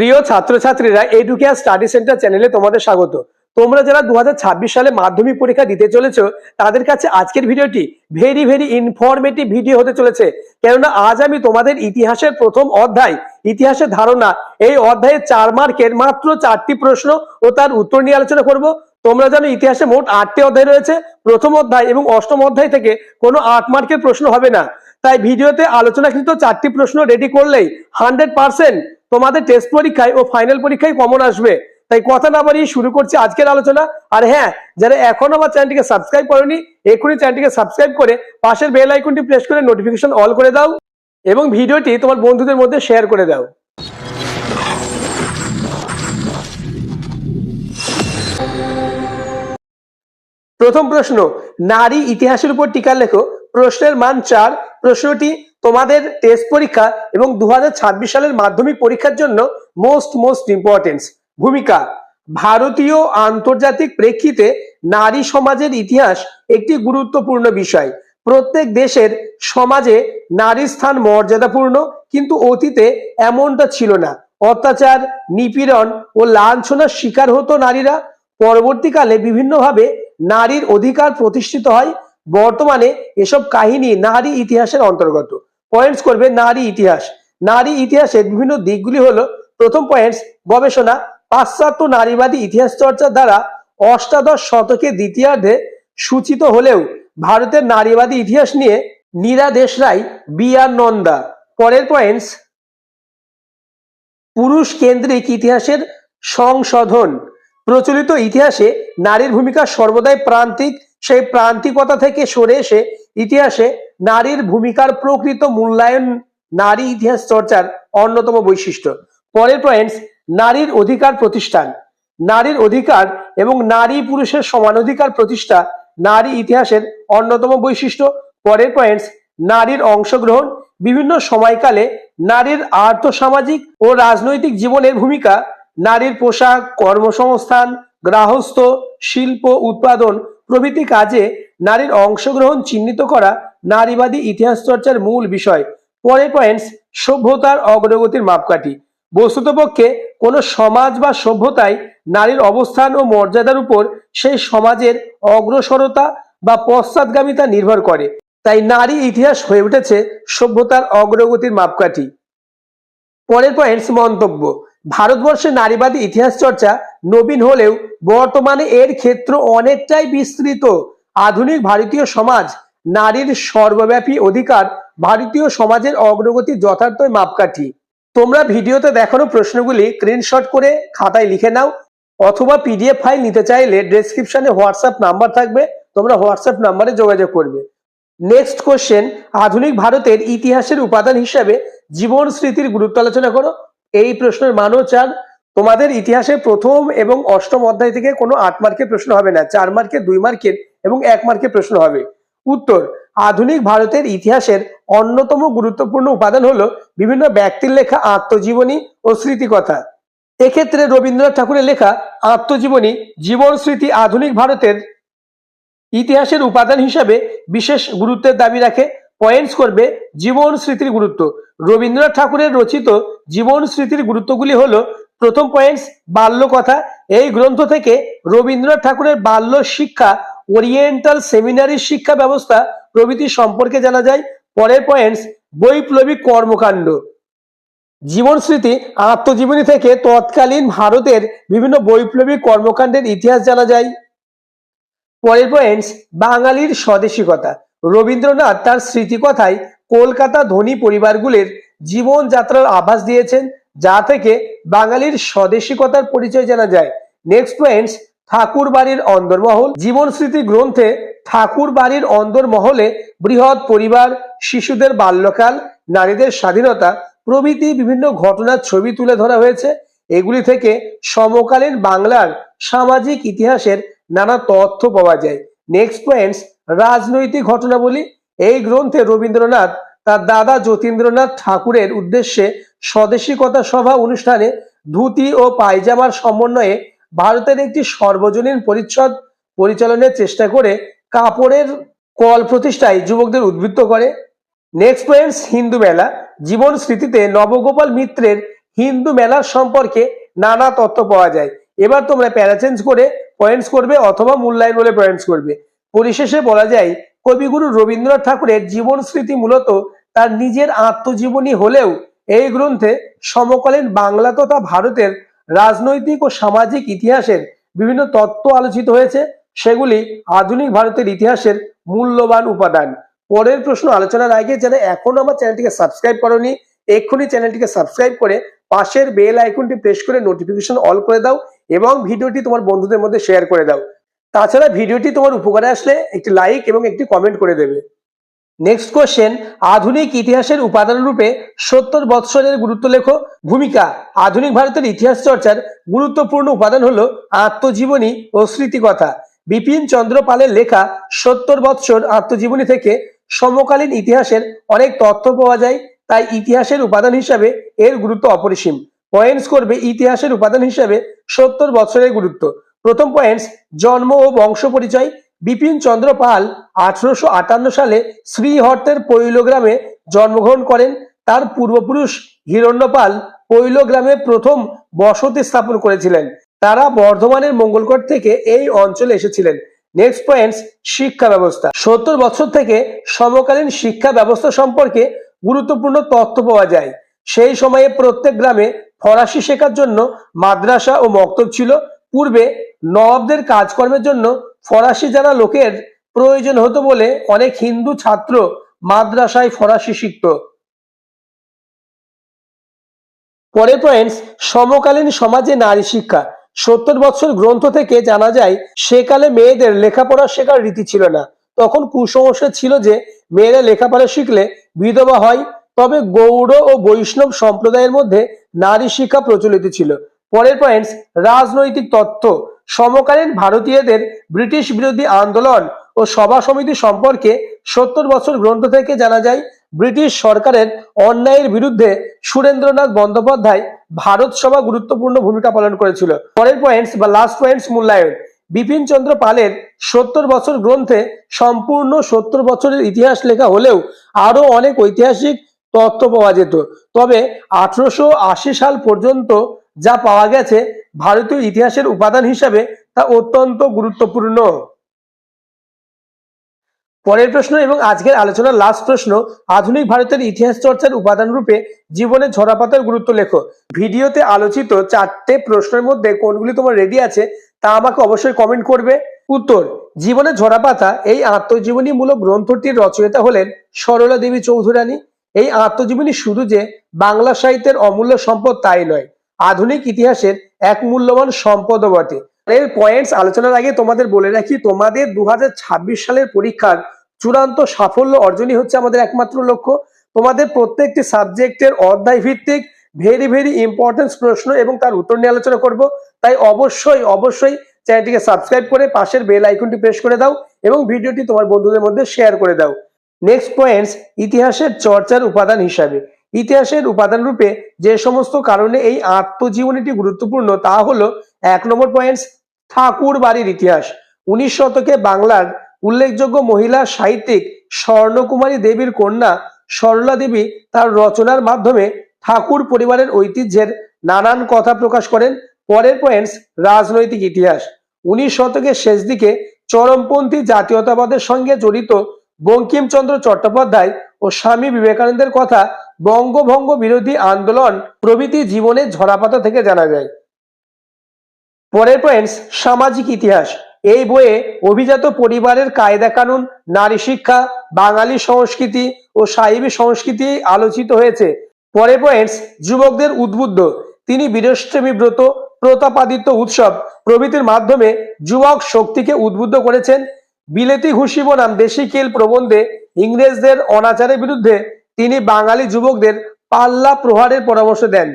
প্রিয় ছাত্রছাত্রীরা educare study centre চ্যানেলে তোমাদের স্বাগত। তোমরা যারা দুহাজার ছাব্বিশ সালে মাধ্যমিক পরীক্ষা দিতে চলেছ, তাদের কাছে আজকের ভিডিওটি ভেরি ভেরি ইনফরমেটিভ ভিডিও হতে চলেছে। কেননা আজ আমি তোমাদের ইতিহাসের প্রথম অধ্যায়, ইতিহাসের ধারণা, এই অধ্যায়ে চার মার্কের মাত্র চারটি প্রশ্ন ও তার উত্তর নিয়ে আলোচনা করব। তোমরা জানো ইতিহাসে মোট আটটি অধ্যায় রয়েছে, প্রথম অধ্যায় এবং অষ্টম অধ্যায় থেকে কোনো আট মার্কের প্রশ্ন হবে না। তাই ভিডিওতে আলোচনাকৃত চারটি প্রশ্ন রেডি করলেই হান্ড্রেড পার্সেন্ট তোমাদের টেস্ট পরীক্ষায় ও ফাইনাল পরীক্ষায় কমন আসবে। তাই কথা না বাড়িয়ে শুরু করছি আজকের আলোচনা। আর হ্যাঁ যারা এখনও আমার চ্যানেলটিকে সাবস্ক্রাইব করেনি, এক্ষুনি চ্যানেলটিকে সাবস্ক্রাইব করে পাশের বেল আইকনটি প্রেস করে নোটিফিকেশন অল করে দাও এবং ভিডিওটি তোমার বন্ধুদের মধ্যে শেয়ার করে দাও। প্রথম প্রশ্ন, নারী ইতিহাসের উপর টিকা লেখো। প্রশ্নের মান চার, প্রশ্নটি তোমাদের টেস্ট পরীক্ষা এবং দু হাজার ছাব্বিশ সালের মাধ্যমিক পরীক্ষার জন্য মোস্ট মোস্ট ইম্পর্টেন্স ভূমিকা। ভারতীয় আন্তর্জাতিক প্রেক্ষিতে নারী সমাজের ইতিহাস একটি গুরুত্বপূর্ণ বিষয়। প্রত্যেক দেশের সমাজে নারীর স্থান মর্যাদাপূর্ণ, কিন্তু অতীতে এমনটা ছিল না। অত্যাচার, নিপীড়ন ও লাঞ্ছনার শিকার হতো নারীরা। পরবর্তীকালে বিভিন্নভাবে নারীর অধিকার প্রতিষ্ঠিত হয়। বর্তমানে এসব কাহিনী নারী ইতিহাসের অন্তর্গত। পয়েন্টস করবে নারী ইতিহাস। নারী ইতিহাসের বিভিন্ন দিকগুলি হলো, প্রথম পয়েন্টস গবেষণা, পাশ্চাত্য নারীবাদী ইতিহাস চর্চার দ্বারা অষ্টাদশ শতকে দ্বিতীয়ার্ধে সূচিত হলেও ভারতের নারীবাদী ইতিহাস নিয়ে নীরা দেশরাই বি আর নন্দা। পরের পয়েন্টস পুরুষ কেন্দ্রিক ইতিহাসের সংশোধন। প্রচলিত ইতিহাসে নারীর ভূমিকা সর্বদাই প্রান্তিক, সেই প্রান্তিকতা থেকে সরে এসে ইতিহাসে নারীর ভূমিকার প্রকৃত মূল্যায়ন নারী ইতিহাস চর্চার অন্যতম বৈশিষ্ট্য। পরের পয়েন্টস নারীর অধিকার প্রতিষ্ঠান। নারীর অধিকার এবং নারী পুরুষের সমান অধিকার প্রতিষ্ঠা নারী ইতিহাসের অন্যতম বৈশিষ্ট্য। পরের পয়েন্টস নারীর অংশগ্রহণ। বিভিন্ন সময়কালে নারীর আর্থসামাজিক ও রাজনৈতিক জীবনের ভূমিকা, নারীর পোশাক, কর্মসংস্থান, গ্রাহস্থ, শিল্প, উৎপাদন প্রভৃতি কাজে নারীর অংশগ্রহণ চিহ্নিত করা নারীবাদী ইতিহাস চর্চার মূল বিষয়। পরের পয়েন্টস সভ্যতার অগ্রগতির মাপকাঠি। বস্তুতপক্ষে কোনো সমাজ বা সভ্যতায় নারীর অবস্থান ও মর্যাদার উপর সেই সমাজের অগ্রসরতা বা পশ্চাৎগামিতা নির্ভর করে। তাই নারী ইতিহাস হয়ে উঠেছে সভ্যতার অগ্রগতির মাপকাঠি। পরের পয়েন্টস মন্তব্য। ভারতবর্ষে নারীবাদী ইতিহাস চর্চা নবীন হলেও বর্তমানে এর ক্ষেত্র অনেকটাই বিস্তৃত। আধুনিক ভারতীয় সমাজ, নারীর সর্বব্যাপী অধিকার, ভারতীয় সমাজের অগ্রগতির যথার্থ মাপকাঠি। তোমরা ভিডিওতে দেখানো প্রশ্নগুলি স্ক্রিনশট করে খাতায় লিখে নাও, অথবা পিডিএফ ফাইল নিতে চাইলে ডেসক্রিপশনে হোয়াটসঅ্যাপ নাম্বার থাকবে, তোমরা হোয়াটসঅ্যাপ নাম্বারে যোগাযোগ করবে। নেক্সট কোশ্চেন আধুনিক ভারতের ইতিহাসের উপাদান হিসাবে জীবন স্মৃতির গুরুত্ব আলোচনা করো। এই প্রশ্নের মানও চার তোমাদের ইতিহাসে প্রথম এবং অষ্টম অধ্যায় থেকে কোনো আট মার্কের প্রশ্ন হবে না, চার মার্কের দুই মার্কের এবং এক মার্কের প্রশ্ন হবে। উত্তর, আধুনিক ভারতের ইতিহাসের অন্যতম গুরুত্বপূর্ণ উপাদান হলো বিভিন্ন ব্যক্তির লেখা আত্মজীবনী ও স্মৃতিকথা। এক্ষেত্রে রবীন্দ্রনাথ ঠাকুরের লেখা আত্মজীবনী জীবন স্মৃতি আধুনিক ভারতের ইতিহাসের উপাদান হিসাবে বিশেষ গুরুত্বের দাবি রাখে পয়েন্টস করবে জীবন স্মৃতির গুরুত্ব। রবীন্দ্রনাথ ঠাকুরের রচিত জীবন স্মৃতির গুরুত্বগুলি হলো প্রথম পয়েন্টস বাল্য কথা। এই গ্রন্থ থেকে রবীন্দ্রনাথ ঠাকুরের বাল্য শিক্ষা ওরিয়েন্টাল সেমিনারি শিক্ষা ব্যবস্থা প্রভৃতি সম্পর্কে জানা যায়। পরের পয়েন্টস বৈপ্লবিক কর্মকাণ্ড। জীবন স্মৃতি, আত্মজীবনী থেকে তৎকালীন ভারতের বিভিন্ন বৈপ্লবিক কর্মকাণ্ডের ইতিহাস জানা যায়। পরের পয়েন্টস বাঙালির স্বদেশিকতা। রবীন্দ্রনাথ তার স্মৃতিকথায় কলকাতা ধনী পরিবারগুলির জীবনযাত্রার আভাস দিয়েছেন। যা থেকে বাঙালির স্বদেশিকতার পরিচয় জানা যায়। নেক্সট পয়েন্টস ঠাকুর বাড়ির অন্দরমহল। জীবন স্মৃতি গ্রন্থে ঠাকুর বাড়ির অন্দরমহলে বৃহৎ পরিবার, শিশুদের বাল্যকাল, নারীদের স্বাধীনতা প্রভৃতি বিভিন্ন ঘটনার ছবি তুলে ধরা হয়েছে। এগুলি থেকে সমকালীন বাংলার সামাজিক ইতিহাসের নানা তথ্য পাওয়া যায়। নেক্সট পয়েন্টস রাজনৈতিক ঘটনাবলী। এই গ্রন্থে রবীন্দ্রনাথ তার দাদা যতীন্দ্রনাথ ঠাকুরের উদ্দেশ্যে স্বদেশিকতা সভা অনুষ্ঠানে ধুতি ও পায়জামার সমন্বয়ে ভারতের একটি সর্বজনীন পরিচ্ছদ পরিচালনের চেষ্টা করে কাপড়ের কল প্রতিষ্ঠায় যুবকদের উদ্বৃত্ত করে। নেক্সট পয়েন্টস হিন্দু মেলা, জীবন স্মৃতিতে নবগোপাল মিত্রের হিন্দু মেলার সম্পর্কে নানা তথ্য পাওয়া যায়। এবার তোমরা প্যারাচেঞ্জ করে পয়েন্টস করবে অথবা মূল্যায়ন বলে পয়েন্টস করবে। পরিশেষে বলা যায় কবিগুরু রবীন্দ্রনাথ ঠাকুরের জীবন স্মৃতি মূলত তার নিজের আত্মজীবনী হলেও এই গ্রন্থে সমকালীন বাংলা তথা ভারতের রাজনৈতিক ও সামাজিক ইতিহাসের বিভিন্ন তত্ত্ব আলোচিত হয়েছে। সেগুলি আধুনিক ভারতের ইতিহাসের মূল্যবান উপাদান। পরের প্রশ্ন আলোচনার আগে যারা এখনও আমার চ্যানেলটিকে সাবস্ক্রাইব করনি, এক্ষুনি চ্যানেলটিকে সাবস্ক্রাইব করে পাশের বেল আইকনটি প্রেস করে নোটিফিকেশন অল করে দাও এবং ভিডিওটি তোমার বন্ধুদের মধ্যে শেয়ার করে দাও। তাছাড়া ভিডিওটি তোমার উপকারে আসলে একটি লাইক এবং একটি কমেন্ট করে দেবে। নেক্সট কোশ্চেন আধুনিক ইতিহাসের উপাদান রূপে সত্তর বৎসরের গুরুত্ব লেখো। ভূমিকা, আধুনিক ভারতের ইতিহাস চর্চার গুরুত্বপূর্ণ উপাদান হলো আত্মজীবনী ও স্মৃতিকথা। বিপিন চন্দ্র পালের লেখা সত্তর বৎসর আত্মজীবনী থেকে সমকালীন ইতিহাসের অনেক তথ্য পাওয়া যায়, তাই ইতিহাসের উপাদান হিসাবে এর গুরুত্ব অপরিসীম। পয়েন্টস করবে ইতিহাসের উপাদান হিসাবে সত্তর বছরের গুরুত্ব। প্রথম পয়েন্টস জন্ম ও বংশ পরিচয়। বিপিন চন্দ্র পাল আঠারোশো আটান্ন সালে শ্রীহর্তের পৈল গ্রামে জন্মগ্রহণ করেন। তার পূর্বপুরুষ হিরণ্যপাল পৈলগ্রামে প্রথম বসতি স্থাপন করেছিলেন। তারা বর্ধমানের মঙ্গলকোট থেকে এই অঞ্চলে এসেছিলেন। নেক্সট পয়েন্টস শিক্ষা ব্যবস্থা। সত্তর বছর থেকে সমকালীন শিক্ষা ব্যবস্থা সম্পর্কে গুরুত্বপূর্ণ তথ্য পাওয়া যায়। সেই সময়ে প্রত্যেক গ্রামে ফরাসি শেখার জন্য মাদ্রাসা ও মক্তব ছিল। পূর্বে নবাবদের কাজকর্মের জন্য ফরাসি জানা লোকের প্রয়োজন হতো বলে অনেক হিন্দু ছাত্র মাদ্রাসায় ফরাসি শিখত। পরে পয়েন্টস সমকালীন সমাজে নারী শিক্ষা। সত্তর বছর গ্রন্থ থেকে জানা যায়, সেকালে মেয়েদের লেখাপড়া শেখার রীতি ছিল না। তখন কুসংস্কার ছিল যে, মেয়েরা লেখাপড়া শিখলে বিধবা হয়। তবে গৌড় ও বৈষ্ণব সম্প্রদায়ের মধ্যে নারী শিক্ষা প্রচলিত ছিল। পরের পয়েন্টস রাজনৈতিক তথ্য সমকালীন ভারতীয়দের ব্রিটিশ বিরোধী আন্দোলন ও সভা সমিতি সম্পর্কে সত্তর বছর গ্রন্থ থেকে জানা যায়, ব্রিটিশ সরকারের অন্যায়ের বিরুদ্ধে সুরেন্দ্রনাথ বন্দ্যোপাধ্যায় ভারত সভা গুরুত্বপূর্ণ ভূমিকা পালন করেছিল। পরের পয়েন্টস বা লাস্ট পয়েন্টস মূল্যায়ন। বিপিন চন্দ্র পালের সত্তর বছর গ্রন্থে সম্পূর্ণ সত্তর বছরের ইতিহাস লেখা হলেও আরও অনেক ঐতিহাসিক তথ্য পাওয়া যেত। তবে আঠারোশো আশি সাল পর্যন্ত যা পাওয়া গেছে ভারতীয় ইতিহাসের উপাদান হিসাবে তা অত্যন্ত গুরুত্বপূর্ণ। পরের প্রশ্ন এবং আজকের আলোচনার লাস্ট প্রশ্ন, আধুনিক ভারতের ইতিহাস চর্চার উপাদান রূপে জীবনে ঝরাপাতার গুরুত্ব লেখো। ভিডিওতে আলোচিত চারটে প্রশ্নের মধ্যে কোনগুলি তোমার রেডি আছে তা আমাকে অবশ্যই কমেন্ট করবে। উত্তর, জীবনে ঝরাপাতা এই আত্মজীবনীমূলক গ্রন্থটির রচয়িতা হলেন সরলা দেবী চৌধুরানী। এই আত্মজীবনী শুধু যে বাংলা সাহিত্যের অমূল্য সম্পদ তাই নয় আধুনিক ইতিহাসের এক মূল্যবান সম্পদও বটে। এর পয়েন্টস আলোচনার আগে তোমাদের বলে রাখি, তোমাদের দু হাজার ছাব্বিশ সালের পরীক্ষার চূড়ান্ত সাফল্য অর্জনই হচ্ছে আমাদের একমাত্র লক্ষ্য। তোমাদের প্রত্যেকটি সাবজেক্টের অধ্যায় ভিত্তিক ভেরি ভেরি ইম্পর্টেন্ট প্রশ্ন এবং তার উত্তর নিয়ে আলোচনা করব। তাই অবশ্যই অবশ্যই চ্যানেলটিকে সাবস্ক্রাইব করে পাশের বেল আইকনটি প্রেস করে দাও এবং ভিডিওটি তোমার বন্ধুদের মধ্যে শেয়ার করে দাও। নেক্সট পয়েন্টস ইতিহাসের চর্চার উপাদান হিসাবে। ইতিহাসের উপাদান রূপে যে সমস্ত কারণে এই আত্মজীবনীটি গুরুত্বপূর্ণ, তা হলো এক নম্বর পয়েন্টস ঠাকুর বাড়ির ইতিহাস। উনিশ শতকে বাংলার উল্লেখযোগ্য মহিলা সাহিত্যিক স্বর্ণকুমারী দেবীর কন্যা সরলা দেবী তার রচনার মাধ্যমে ঠাকুর পরিবারের ঐতিহ্যের নানান কথা প্রকাশ করেন। পরের পয়েন্টস রাজনৈতিক ইতিহাস। উনিশ শতকের শেষ দিকে চরমপন্থী জাতীয়তাবাদের সঙ্গে জড়িত বঙ্কিমচন্দ্র চট্টোপাধ্যায় ও স্বামী বিবেকানন্দের কথা বঙ্গভঙ্গ বিরোধী আন্দোলন প্রভৃতি জীবনের ঝরাপাতা থেকে জানা যায়। পরের পয়েন্টস সামাজিক ইতিহাস। এই বইয়ে অভিজাত পরিবারের কায়দা কানুন, নারী শিক্ষা, বাঙালি সংস্কৃতি ও সাহিবী সংস্কৃতি আলোচিত হয়েছে। পরের পয়েন্টস যুবকদের উদ্বুদ্ধ। তিনি বীরশ্রেমী ব্রত, প্রতাপাদিত্য উৎসব প্রভৃতির মাধ্যমে যুবক শক্তিকে উদ্বুদ্ধ করেছেন। বিলেতি ঘুষি বনাম দেশি কেল প্রবন্ধে ইংরেজদের অনাচারের বিরুদ্ধে তিনি বাঙালি যুবকদের পাল্লা প্রহারের পরামর্শ দেন।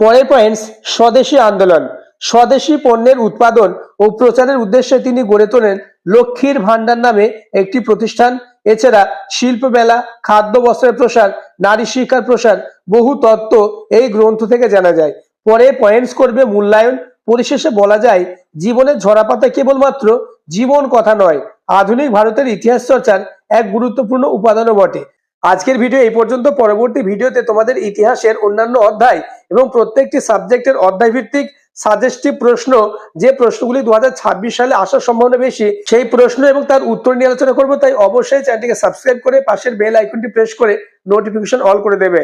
পরের পয়েন্টস স্বদেশী আন্দোলন। স্বদেশী পণ্যের উৎপাদন ও প্রচারের উদ্দেশ্যে তিনি গড়ে তোলেন লক্ষ্মীর ভান্ডার নামে একটি প্রতিষ্ঠান। এছাড়া শিল্প মেলা খাদ্য বস্ত্রের প্রসার, নারী শিক্ষার প্রসার, বহু তত্ত্ব এই গ্রন্থ থেকে জানা যায়। পরে পয়েন্টস করবে মূল্যায়ন। পরিশেষে বলা যায়, জীবনের ঝরাপাতা কেবলমাত্র জীবন কথা নয়, আধুনিক ভারতের ইতিহাস চর্চার এক গুরুত্বপূর্ণ উপাদানও বটে। আজকের ভিডিও এই পর্যন্ত। পরবর্তী ভিডিওতে তোমাদের ইতিহাসের অন্যান্য অধ্যায় এবং প্রত্যেকটি সাবজেক্টের অধ্যায় ভিত্তিক সাজেস্টিভ প্রশ্ন, যে প্রশ্নগুলি দু হাজার ছাব্বিশ সালে আসার সম্ভাবনা বেশি, সেই প্রশ্ন এবং তার উত্তর নিয়ে আলোচনা করব। তাই অবশ্যই চ্যানেলটিকে সাবস্ক্রাইব করে পাশের বেল আইকনটি প্রেস করে নোটিফিকেশন অল করে দেবে।